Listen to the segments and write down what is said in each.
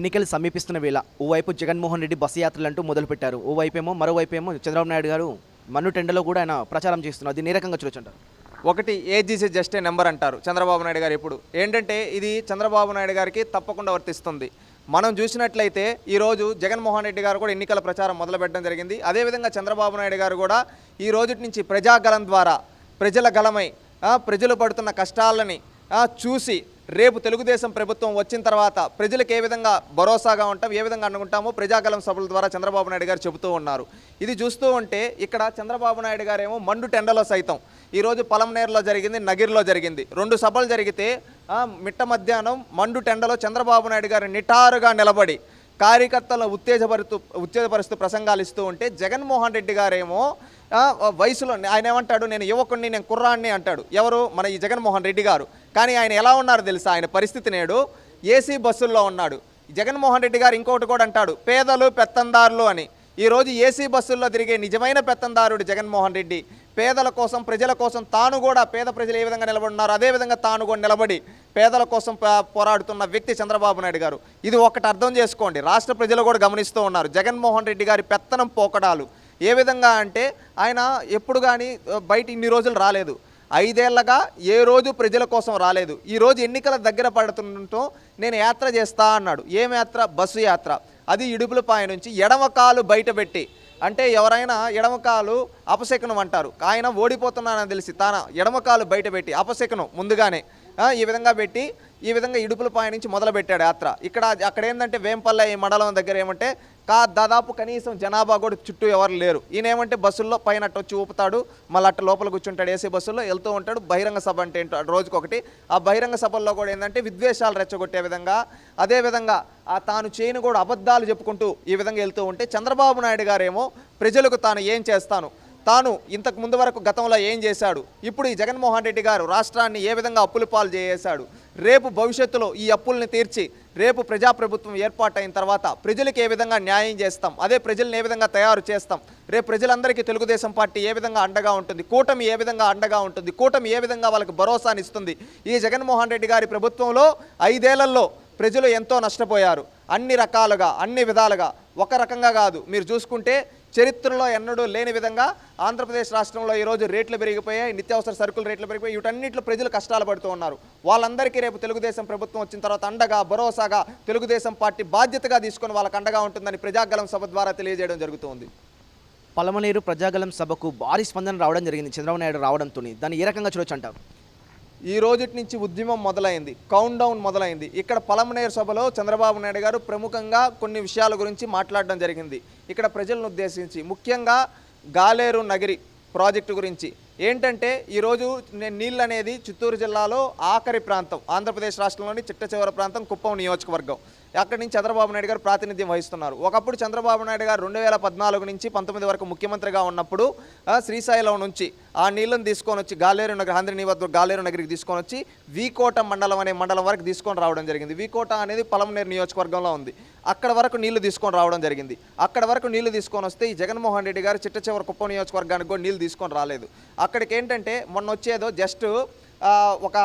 ఎన్నికలు సమీపిస్తున్న వేళ ఓవైపు జగన్మోహన్ రెడ్డి బస్సు యాత్రలంటూ మొదలుపెట్టారు. ఓవైపేమో మరోవైపేమో చంద్రబాబు నాయుడు గారు మన్ను టెండలో కూడా ఆయన ప్రచారం చేస్తున్నారు. అది నీరకంగా చూడొచ్చంటారు. ఒకటి ఏజీసీ జస్ట్ ఏ నెంబర్ అంటారు చంద్రబాబు నాయుడు గారు ఇప్పుడు. ఏంటంటే ఇది చంద్రబాబు నాయుడు గారికి తప్పకుండా వర్తిస్తుంది. మనం చూసినట్లయితే ఈరోజు జగన్మోహన్ రెడ్డి గారు కూడా ఎన్నికల ప్రచారం మొదలుపెట్టడం జరిగింది. అదేవిధంగా చంద్రబాబు నాయుడు గారు కూడా ఈ రోజు నుంచి ప్రజాగలం ద్వారా ప్రజల గలమై ప్రజలు పడుతున్న కష్టాలని చూసి రేపు తెలుగుదేశం ప్రభుత్వం వచ్చిన తర్వాత ప్రజలకు ఏ విధంగా భరోసాగా ఉంటాం ఏ విధంగా అనుకుంటామో ప్రజాకలం సభల ద్వారా చంద్రబాబు నాయుడు గారు చెబుతూ ఉన్నారు. ఇది చూస్తూ ఉంటే ఇక్కడ చంద్రబాబు నాయుడు గారేమో మండు టెండలో సైతం. ఈరోజు పలంనేరులో జరిగింది నగిరిలో జరిగింది. రెండు సభలు జరిగితే మిట్ట మధ్యాహ్నం మండు టెండలో చంద్రబాబు నాయుడు గారు నిటారుగా నిలబడి కార్యకర్తలను ఉత్తేజపరుతూ ఉత్తేజపరుస్తూ ప్రసంగాలు ఇస్తూ ఉంటే జగన్మోహన్ రెడ్డి గారేమో వయసులో ఆయన ఏమంటాడు నేను యువకుడిని నేను కుర్రాన్ని అంటాడు. ఎవరు? మన ఈ జగన్మోహన్ రెడ్డి గారు. కానీ ఆయన ఎలా ఉన్నారు తెలుసా? ఆయన పరిస్థితి నేడు ఏసీ బస్సుల్లో ఉన్నాడు. జగన్మోహన్ రెడ్డి గారు ఇంకొకటి కూడా అంటాడు పేదలు పెత్తందారులు అని. ఈరోజు ఏసీ బస్సుల్లో తిరిగే నిజమైన పెత్తందారుడు జగన్మోహన్ రెడ్డి. పేదల కోసం ప్రజల కోసం తాను కూడా పేద ప్రజలు ఏ విధంగా నిలబడినారు అదేవిధంగా తాను కూడా నిలబడి పేదల కోసం పోరాడుతున్న వ్యక్తి చంద్రబాబు నాయుడు గారు. ఇది ఒకటి అర్థం చేసుకోండి. రాష్ట్ర ప్రజలు కూడా గమనిస్తూ ఉన్నారు. జగన్మోహన్ రెడ్డి గారి పెత్తనం పోకడాలు. ఏ విధంగా అంటే ఆయన ఎప్పుడు కానీ బయట ఇన్ని రోజులు రాలేదు. ఐదేళ్ళగా ఏ రోజు ప్రజల కోసం రాలేదు. ఈ రోజు ఎన్నికల దగ్గర పడుతుండటం నేను యాత్ర చేస్తా అన్నాడు. ఏం యాత్ర? బస్సు యాత్ర. అది ఇడుపులపాయ నుంచి ఎడమకాలు బయటపెట్టి బయట పెట్టి అంటే ఎవరైనా ఎడమకాలు అపశకనం అంటారు. ఆయన ఓడిపోతున్నానని తెలిసి తాన ఎడమకాలు బయట పెట్టి అపశకనం ముందుగానే ఈ విధంగా పెట్టి ఈ విధంగా ఇడుపులపాయ నుంచి మొదలు పెట్టాడు యాత్ర. ఇక్కడ అక్కడ ఏంటంటే వేంపల్లె ఈ మండలం దగ్గర ఏమంటే కా దాదాపు కనీసం జనాభా కూడా చుట్టూ ఎవరు లేరు. ఈయన ఏమంటే బస్సుల్లో పైన అట్ట వచ్చి ఊపుతాడు మళ్ళీ అట్ట లోపల కూర్చుంటాడు ఏసీ బస్సుల్లో వెళ్తూ ఉంటాడు. బహిరంగ సభ అంటే ఏంటో రోజుకొకటి. ఆ బహిరంగ సభల్లో కూడా ఏంటంటే విద్వేషాలు రెచ్చగొట్టే విధంగా అదే విధంగా ఆ తాను చేయని కూడా అబద్ధాలు చెప్పుకుంటూ ఈ విధంగా వెళ్తూ ఉంటే చంద్రబాబు నాయుడు గారేమో ప్రజలకు తాను ఏం చేస్తాను తాను ఇంతకు ముందు వరకు గతంలో ఏం చేశాడు? ఇప్పుడు ఈ జగన్మోహన్ రెడ్డి గారు రాష్ట్రాన్ని ఏ విధంగా అప్పులు పాలు చేసేశాడు? రేపు భవిష్యత్తులో ఈ అప్పుల్ని తీర్చి రేపు ప్రజాప్రభుత్వం ఏర్పాటైన తర్వాత ప్రజలకు ఏ విధంగా న్యాయం చేస్తాం? అదే ప్రజల్ని ఏ విధంగా తయారు చేస్తాం? రేపు ప్రజలందరికీ తెలుగుదేశం పార్టీ ఏ విధంగా అండగా ఉంటుంది? కూటమి ఏ విధంగా అండగా ఉంటుంది? కూటమి ఏ విధంగా వాళ్ళకి భరోసాని ఇస్తుంది? ఈ జగన్మోహన్ రెడ్డి గారి ప్రభుత్వంలో ఐదేళ్ళలో ప్రజలు ఎంతో నష్టపోయారు. అన్ని రకాలుగా అన్ని విధాలుగా ఒక రకంగా కాదు. మీరు చూసుకుంటే చరిత్రలో ఎన్నడూ లేని విధంగా ఆంధ్రప్రదేశ్ రాష్ట్రంలో ఈరోజు రేట్లు పెరిగిపోయాయి నిత్యావసర సరుకుల రేట్లు పెరిగిపోయి వీటన్నిటిలో ప్రజలు కష్టాలు పడుతూ ఉన్నారు. వాళ్ళందరికీ రేపు తెలుగుదేశం ప్రభుత్వం వచ్చిన తర్వాత అండగా భరోసాగా తెలుగుదేశం పార్టీ బాధ్యతగా తీసుకొని వాళ్ళకు అండగా ఉంటుందని ప్రజాగలం సభ ద్వారా తెలియజేయడం జరుగుతుంది. పలమనేరు ప్రజాగలం సభకు భారీ స్పందన రావడం జరిగింది. చంద్రబాబు నాయుడు రావడంతో దాన్ని ఏ రకంగా చూడొచ్చు అంటారు? ఈ రోజుటి నుంచి ఉద్యమం మొదలైంది కౌంట్ డౌన్ మొదలైంది. ఇక్కడ పలమనేరు సభలో చంద్రబాబు నాయుడు గారు ప్రముఖంగా కొన్ని విషయాల గురించి మాట్లాడడం జరిగింది. ఇక్కడ ప్రజలను ఉద్దేశించి ముఖ్యంగా గాలేరు నగిరి ప్రాజెక్టు గురించి. ఏంటంటే ఈరోజు నీళ్ళు అనేది చిత్తూరు జిల్లాలో ఆఖరి ప్రాంతం ఆంధ్రప్రదేశ్ రాష్ట్రంలోని చిట్ట ప్రాంతం కుప్పం నియోజకవర్గం. అక్కడి నుంచి చంద్రబాబు నాయుడు గారు ప్రాతినిధ్యం వహిస్తున్నారు. ఒకప్పుడు చంద్రబాబు నాయుడు గారు రెండు వేల పద్నాలుగు నుంచి పంతొమ్మిది వరకు ముఖ్యమంత్రిగా ఉన్నప్పుడు శ్రీశైలం నుంచి ఆ నీళ్ళను తీసుకొని వచ్చి గాలేరు నగర్ ఆంధ్రనీ వద్ద గాలేరు నగరికి తీసుకొని వచ్చి వీకోట మండలం అనే మండలం వరకు తీసుకొని రావడం జరిగింది. వీకోట అనేది పలమనేరు నియోజకవర్గంలో ఉంది. అక్కడ వరకు నీళ్ళు తీసుకొని రావడం జరిగింది. అక్కడ వరకు నీళ్ళు తీసుకొని వస్తే ఈ జగన్మోహన్ రెడ్డి గారు చిట్ట చివరి కుప్పం నియోజకవర్గానికి కూడా నీళ్ళు తీసుకొని రాలేదు. అక్కడికి ఏంటంటే మొన్న వచ్చేదో జస్ట్ ఒక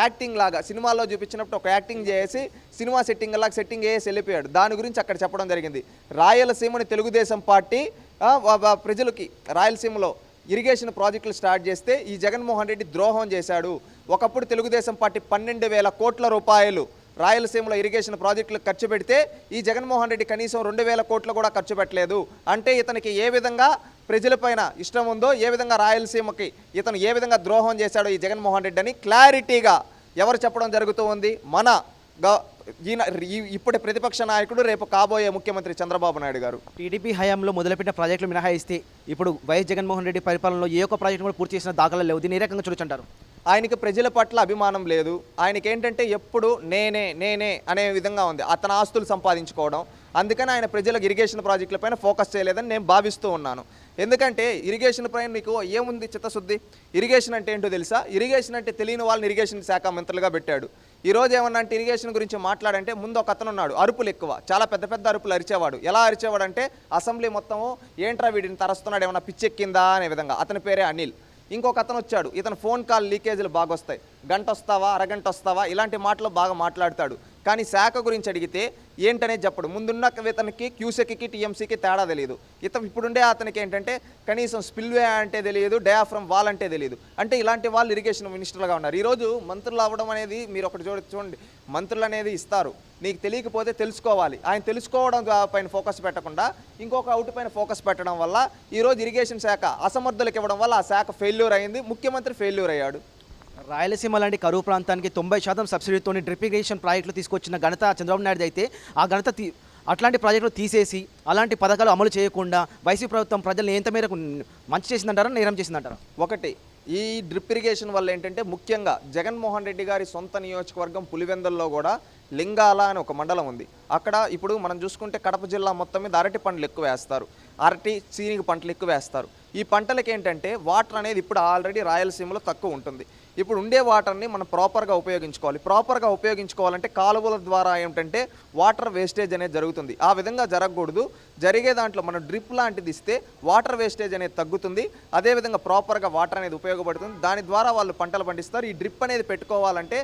యాక్టింగ్ లాగా సినిమాల్లో చూపించినప్పుడు ఒక యాక్టింగ్ చేసి సినిమా సెట్టింగ్ లాగా సెట్టింగ్ చేసి వెళ్ళిపోయాడు. దాని గురించి అక్కడ చెప్పడం జరిగింది. రాయలసీమని తెలుగుదేశం పార్టీ ప్రజలకి రాయలసీమలో ఇరిగేషన్ ప్రాజెక్టులు స్టార్ట్ చేస్తే ఈ జగన్మోహన్ రెడ్డి ద్రోహం చేశాడు. ఒకప్పుడు తెలుగుదేశం పార్టీ పన్నెండు వేల కోట్ల రూపాయలు రాయలసీమలో ఇరిగేషన్ ప్రాజెక్టులకు ఖర్చు పెడితే ఈ జగన్మోహన్ రెడ్డి కనీసం రెండు వేల కోట్లు కూడా ఖర్చు పెట్టలేదు. అంటే ఇతనికి ఏ విధంగా ప్రజలపైన ఇష్టం ఉందో ఏ విధంగా రాయలసీమకి ఇతను ఏ విధంగా ద్రోహం చేశాడో ఈ జగన్మోహన్ రెడ్డి అని క్లారిటీగా ఎవరు చెప్పడం జరుగుతూ ఉంది. మన ఈయన ఈ- ఇప్పటి ప్రతిపక్ష నాయకుడు రేపు కాబోయే ముఖ్యమంత్రి చంద్రబాబు నాయుడు గారు. టీడీపీ హయాంలో మొదలుపెట్టిన ప్రాజెక్టులు మినహాయిస్తే ఇప్పుడు వైఎస్ జగన్మోహన్ రెడ్డి పరిపాలనలో ఏ ఒక్క ప్రాజెక్టు కూడా పూర్తి చేసిన దాఖలు లేవు. దీని ఏ రకంగా చూడొచ్చు అంటారు? ఆయనకి ప్రజల పట్ల అభిమానం లేదు. ఆయనకి ఏంటంటే ఎప్పుడు నేనే నేనే అనే విధంగా ఉంది. అతని ఆస్తులు సంపాదించుకోవడం. అందుకని ఆయన ప్రజలకు ఇరిగేషన్ ప్రాజెక్టుల పైన ఫోకస్ చేయలేదని నేను భావిస్తూ ఉన్నాను. ఎందుకంటే ఇరిగేషన్ పైన మీకు ఏముంది చిత్తశుద్ధి? ఇరిగేషన్ అంటే ఏంటో తెలుసా? ఇరిగేషన్ అంటే తెలియని వాళ్ళని ఇరిగేషన్ శాఖ మంత్రులుగా పెట్టాడు. ఈ రోజు ఏమన్నా అంటే ఇరిగేషన్ గురించి మాట్లాడంటే ముందు ఒక అతను ఉన్నాడు. అరుపులు ఎక్కువ. చాలా పెద్ద పెద్ద అరుపులు అరిచేవాడు. ఎలా అరిచేవాడు అంటే అసెంబ్లీ మొత్తము ఏంట్రా వీడిని తరస్తున్నాడు? ఏమన్నా పిచ్చెక్కిందా? అనే విధంగా. అతని పేరే అనిల్. ఇంకొక అతను వచ్చాడు. ఇతను ఫోన్ కాల్ లీకేజీలు బాగా వస్తాయి గంట వస్తావా అరగంట వస్తావా ఇలాంటి మాటలు బాగా మాట్లాడతాడు. కానీ శాఖ గురించి అడిగితే ఏంటనేది చెప్పడు. ముందున్న ఇతనికి క్యూసెక్కి టీఎంసీకి తేడా తెలియదు ఇత ఇప్పుడుండే అతనికి ఏంటంటే కనీసం స్పిల్వే అంటే తెలియదు డయాఫ్రమ్ వాల్ అంటే తెలియదు. అంటే ఇలాంటి వాళ్ళు ఇరిగేషన్ మినిస్టర్లుగా ఉన్నారు. ఈరోజు మంత్రులు అవ్వడం అనేది మీరు ఒకటి చూడ చూడండి. మంత్రులు అనేది ఇస్తారు. నీకు తెలియకపోతే తెలుసుకోవాలి. ఆయన తెలుసుకోవడం పైన ఫోకస్ పెట్టకుండా ఇంకొక అవుట్ పైన ఫోకస్ పెట్టడం వల్ల ఈరోజు ఇరిగేషన్ శాఖ అసమర్థులకు ఇవ్వడం వల్ల ఆ శాఖ ఫెయిల్యూర్ అయింది. ముఖ్యమంత్రి ఫెయిల్యూర్ అయ్యాడు. రాయలసీమ లాంటి కరువు ప్రాంతానికి తొంభై శాతం సబ్సిడీతో డ్రిప్ ఇరిగేషన్ ప్రాజెక్టులు తీసుకొచ్చిన ఘనత చంద్రబాబు నాయుడు అయితే ఆ ఘనత తీ అట్లాంటి ప్రాజెక్టులు తీసేసి అలాంటి పథకాలు అమలు చేయకుండా వైసీపీ ప్రభుత్వం ప్రజలు ఎంత మేరకు మంచి చేసిందంటారా నేరం చేసిందంటారా? ఒకటి ఈ డ్రిప్ ఇరిగేషన్ వల్ల ఏంటంటే ముఖ్యంగా జగన్మోహన్ రెడ్డి గారి సొంత నియోజకవర్గం పులివెందల్లో కూడా లింగాల అని ఒక మండలం ఉంది. అక్కడ ఇప్పుడు మనం చూసుకుంటే కడప జిల్లా మొత్తం మీద అరటి పంటలు ఎక్కువ వేస్తారు. అరటి సీనిగ పంటలు ఎక్కువ వేస్తారు. ఈ పంటలకి ఏంటంటే వాటర్ అనేది ఇప్పుడు ఆల్రెడీ రాయలసీమలో తక్కువ ఉంటుంది. ఇప్పుడు ఉండే వాటర్ని మనం ప్రాపర్గా ఉపయోగించుకోవాలి. ప్రాపర్గా ఉపయోగించుకోవాలంటే కాలువల ద్వారా ఏమిటంటే వాటర్ వేస్టేజ్ అనేది జరుగుతుంది. ఆ విధంగా జరగకూడదు. జరిగే దాంట్లో మనం డ్రిప్ లాంటిది ఇస్తే వాటర్ వేస్టేజ్ అనేది తగ్గుతుంది. అదేవిధంగా ప్రాపర్గా వాటర్ అనేది ఉపయోగపడుతుంది. దాని ద్వారా వాళ్ళు పంటలు పండిస్తారు. ఈ డ్రిప్ అనేది పెట్టుకోవాలంటే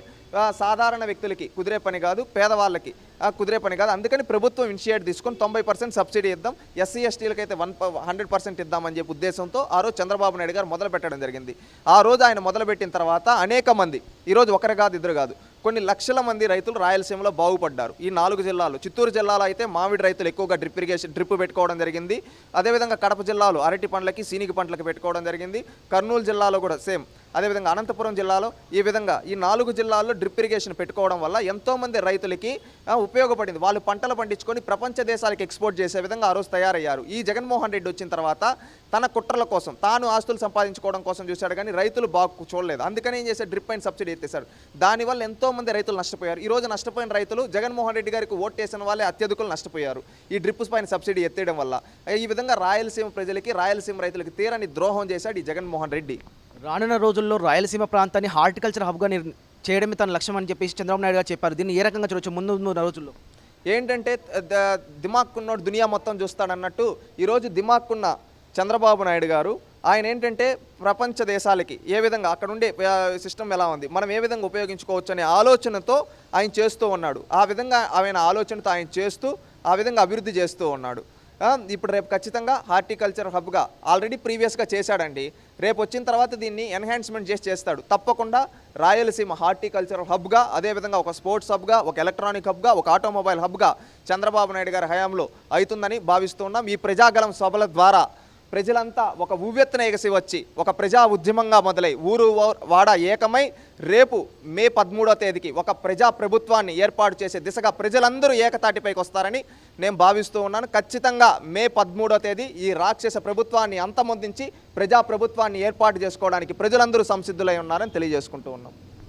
సాధారణ వ్యక్తులకి కుదిరే పని కాదు పేదవాళ్ళకి. కుదిరే పని కాదు. అందుకని ప్రభుత్వం ఇనిషియేట్ తీసుకొని తొంభై పర్సెంట్ సబ్సిడీ ఇద్దాం. ఎస్సీ ఎస్టీలకు అయితే వన్ హండ్రెడ్ పర్సెంట్ ఇద్దామని చెప్పి ఉద్దేశంతో ఆ రోజు చంద్రబాబు నాయుడు గారు మొదలు పెట్టడం జరిగింది. ఆ రోజు ఆయన మొదలుపెట్టిన తర్వాత అనేక మంది ఈరోజు ఒకరు కాదు ఇద్దరు కాదు కొన్ని లక్షల మంది రైతులు రాయలసీమలో బాగుపడ్డారు. ఈ నాలుగు జిల్లాలు చిత్తూరు జిల్లాలో అయితే మామిడి రైతులు ఎక్కువగా డ్రిప్ ఇరిగేషన్ డ్రిప్ పెట్టుకోవడం జరిగింది. అదేవిధంగా కడప జిల్లాలో అరటి పండ్లకి సీనిగి పంటలకు పెట్టుకోవడం జరిగింది. కర్నూలు జిల్లాలో కూడా సేమ్. అదేవిధంగా అనంతపురం జిల్లాలో ఈ విధంగా ఈ నాలుగు జిల్లాల్లో డ్రిప్ ఇరిగేషన్ పెట్టుకోవడం వల్ల ఎంతోమంది రైతులకి ఉపయోగపడింది. వాళ్ళు పంటలు పండించుకొని ప్రపంచ దేశాలకు ఎక్స్పోర్ట్ చేసే విధంగా ఆ రోజు తయారయ్యారు. ఈ జగన్మోహన్ రెడ్డి వచ్చిన తర్వాత తన కుట్రల కోసం తాను ఆస్తులు సంపాదించుకోవడం కోసం చూశాడు కానీ రైతులు బాగు చూడలేదు. అందుకని ఏం చేశారు డ్రిప్ అండ్ సబ్సిడీ ఎత్తేసాడు దానివల్ల ఎంతోమంది రైతులు నష్టపోయారు. ఈ రోజు నష్టపోయిన రైతులు జగన్మోహన్ రెడ్డి గారికి ఓటేసిన వాళ్ళే అత్యధికులు నష్టపోయారు. ఈ డ్రిప్ పైన సబ్సిడీ ఎత్తేయడం వల్ల ఈ విధంగా రాయలసీమ ప్రజలకి రాయలసీమ రైతులకి తీరని ద్రోహం చేశాడు ఈ జగన్మోహన్ రెడ్డి. రానున్న రోజుల్లో రాయలసీమ ప్రాంతాన్ని హార్టికల్చర్ హబ్గా నిర్ చేయడమే తన లక్ష్యం అని చెప్పేసి చంద్రబాబు నాయుడు గారు చెప్పారు. దీన్ని ఏ రకంగా చూడొచ్చు ముందు ముందు రోజుల్లో? ఏంటంటే దిమాక్కున్నోడు దునియా మొత్తం చూస్తాడన్నట్టు ఈరోజు దిమాక్కున్న చంద్రబాబు నాయుడు గారు ఆయన ఏంటంటే ప్రపంచ దేశాలకి ఏ విధంగా అక్కడ ఉండే సిస్టమ్ ఎలా ఉంది మనం ఏ విధంగా ఉపయోగించుకోవచ్చు అనే ఆలోచనతో ఆయన చేస్తూ ఉన్నాడు. ఆ విధంగా ఆయన ఆలోచనతో ఆయన చేస్తూ ఆ విధంగా అభివృద్ధి చేస్తూ ఉన్నాడు. ఇప్పుడు రేపు ఖచ్చితంగా హార్టికల్చర్ హబ్గా ఆల్రెడీ ప్రీవియస్గా చేశాడండి. రేపు వచ్చిన తర్వాత దీన్ని ఎన్హాన్స్మెంట్ చేసి చేస్తాడు. తప్పకుండా రాయలసీమ హార్టికల్చర్ హబ్గా అదేవిధంగా ఒక స్పోర్ట్స్ హబ్గా ఒక ఎలక్ట్రానిక్ హబ్గా ఒక ఆటోమొబైల్ హబ్గా చంద్రబాబు నాయుడు గారి హయాంలో అవుతుందని భావిస్తున్నాం ఈ ప్రజాగలం సభల ద్వారా ప్రజలంతా ఒక ఉవ్వెత్తున ఎగసి వచ్చి ఒక ప్రజా ఉద్యమంగా మొదలై ఊరు వాడ ఏకమై రేపు మే పదమూడో తేదీకి ఒక ప్రజా ప్రభుత్వాన్ని ఏర్పాటు చేసే దిశగా ప్రజలందరూ ఏకతాటిపైకి వస్తారని నేను భావిస్తూ ఉన్నాను. ఖచ్చితంగా మే పదమూడో తేదీ ఈ రాక్షస ప్రభుత్వాన్ని అంతమొందించి ప్రజా ప్రభుత్వాన్ని ఏర్పాటు చేసుకోవడానికి ప్రజలందరూ సంసిద్ధులై ఉన్నారని తెలియజేసుకుంటూ ఉన్నాం.